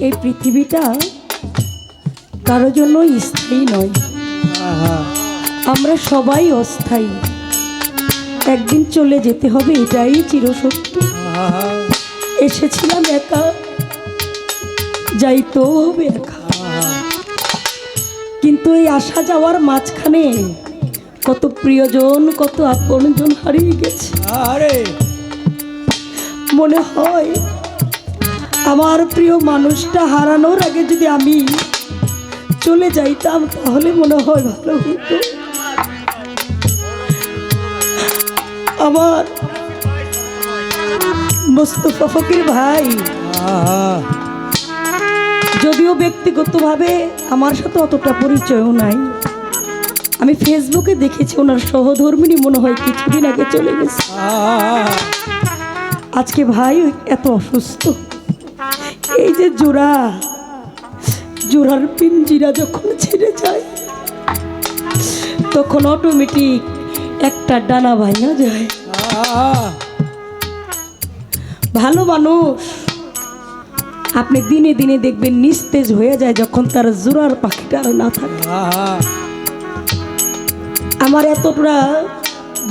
এই পৃথিবীটা কারোর জন্য স্থায়ী নয়। আমরা সবাই অস্থায়ী। একদিন চলে যেতে হবে এটাই চিরসত্য। এসেছিলাম একা যাইতেও হবে একা। কিন্তু এই আসা যাওয়ার মাঝখানে কত প্রিয়জন কত আপনজন হারিয়ে গেছে। আরে। মনে হয় আমার প্রিয় মানুষটা হারানোর আগে যদি আমি চলে যাইতাম, তাহলে মনে হয় ভালো হতো আমার মোস্তফা ফকির ভাই, যদিও ব্যক্তিগতভাবে আমার সাথে অতটা পরিচয়ও নাই, আমি ফেসবুকে দেখেছি ওনার সহধর্মিনী মনে হয় কিছুদিন আগে চলে গেছে। আজকে ভাই এত অসুস্থ। এই যে জোড়া, জোড়ার পিঞ্জিরা যখন ছেড়ে যায়, তখন অটোমেটিক একটা ডানা ভাঙা যায়। ভালো মানুষ, আপনি দিনে দিনে দেখবেন নিস্তেজ হয়ে যায় যখন তার জোড়ার পাখিটা না থাকে। আমার এতটা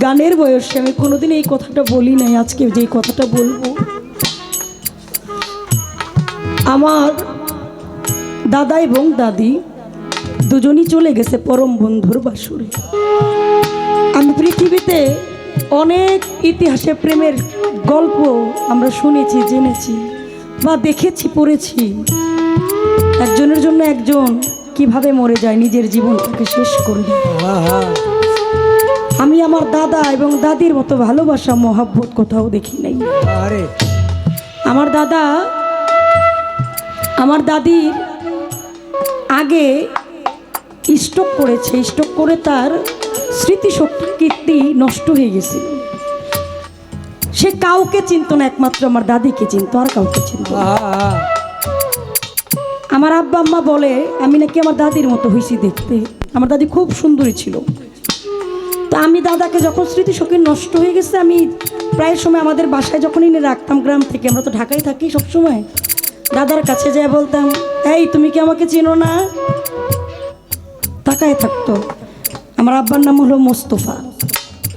গানের বয়সে আমি কোনোদিন এই কথাটা বলি নাই, আজকে যেই কথাটা বলব। আমার দাদা এবং দাদি দুজনই চলে গেছে পরম বন্ধুর বাসুরে। আমি পৃথিবীতে অনেক ইতিহাসে প্রেমের গল্প আমরা শুনেছি জেনেছি বা দেখেছি পড়েছি। একজনের জন্য একজন কীভাবে মরে যায় নিজের জীবনটাকে শেষ করে আমি আমার দাদা এবং দাদির মতো ভালোবাসা মহাব্বত কোথাও দেখি নাই। আমার দাদা আমার দাদির আগে স্ট্রোক করেছে স্ট্রোক করে তার স্মৃতিশক্তি কীর্তি নষ্ট হয়ে গেছিল সে কাউকে চিনতো না, একমাত্র আমার দাদিকে চিনতো, আর কাউকে চিনতো আমার আব্বা আম্মা বলে, আমি নাকি আমার দাদির মতো হয়েছি দেখতে। আমার দাদি খুব সুন্দরী ছিল। তো আমি দাদাকে যখন স্মৃতিশক্তি নষ্ট হয়ে গেছে, আমি প্রায় সময় আমাদের বাসায় যখন এনে রাখতাম, গ্রাম থেকে, আমরা তো ঢাকায় থাকি সবসময় দাদার কাছে যেয়ে বলতাম, এই, তুমি কি আমাকে চিনো না? তাকায় থাকতো। আমার আব্বার নাম হলো মোস্তফা।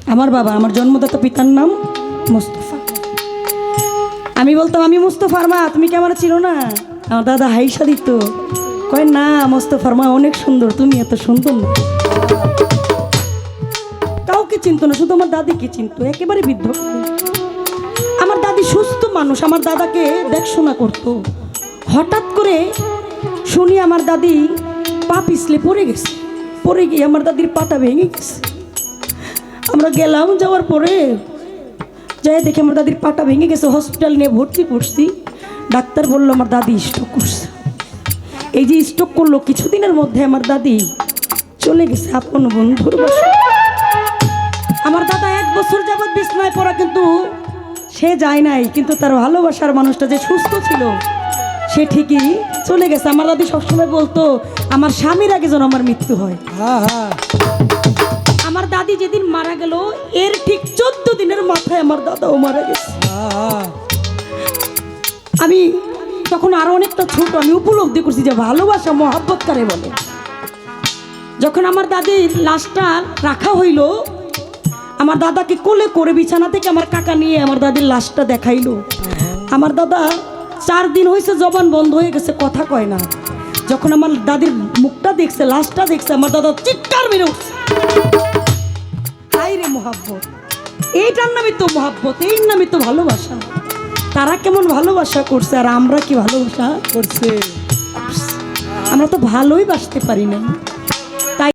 আমার বাবা, আমার জন্মদাতা পিতার নাম মোস্তফা। আমি বলতাম, আমি মুস্তফার মা, তুমি কি আমার চিনো না? আমার দাদা হাইসা দিত। কয়, না, মোস্তফার মা অনেক সুন্দর, তুমি এত সুন্দর না। কাউকে চিনতো না, শুধু আমার দাদিকে চিনতো, একেবারে বৃদ্ধ। আমার দাদি সুস্থ মানুষ, আমার দাদাকে দেখশোনা করতো। হঠাৎ করে শুনি আমার দাদি পা পিছলে পড়ে গেছে। পড়ে গিয়ে আমার দাদির পাটা ভেঙে গেছে। আমরা গেলাম, যাওয়ার পরে যাই দেখে আমার দাদির পাটা ভেঙে গেছে। হসপিটাল নিয়ে ভর্তি করছি। ডাক্তার বলল, আমার দাদি স্ট্রোক করছে। এই যে স্ট্রোক করল, কিছুদিনের মধ্যে আমার দাদি চলে গেছে আপন বন্ধুর আমার দাদা এক বছর যাবৎ বিছনায় পড়া, কিন্তু সে যায় নাই। কিন্তু তার ভালোবাসার মানুষটা যে সুস্থ ছিল সে ঠিকই চলে গেছে। আমার দাদি সবসময় বলতো আমার স্বামীর আগে যেন আমার মৃত্যু হয়। আহা আমার দাদি যেদিন মারা গেল এর ঠিক চোদ্দ দিনের মাথায় আমার দাদাও মারা গেছে। আহা আমি তখন আরও অনেকটা ছোট আমি উপলব্ধি করছি যে ভালোবাসা মহাব্বত কারে বলে। যখন আমার দাদির লাশটা রাখা হইল আমার দাদাকে কোলে করে বিছানা থেকে আমার কাকা নিয়ে আমার দাদির লাশটা দেখাইলো। আমার দাদা চার দিন হয়েছে জবান বন্ধ হয়ে গেছে, কথা কয় না। যখন আমার দাদির মুখটা দেখছে, লাশটা দেখছে, আমার দাদা চিৎকার মেরে উঠছে। হাই রে মহাব্বত, এইটার নামই তো মহাব্বত, এই নামই তো ভালোবাসা। তারা কেমন ভালোবাসা করছে, আর আমরা কি ভালোবাসা করছে? আমরা তো ভালোই বাসতে পারি না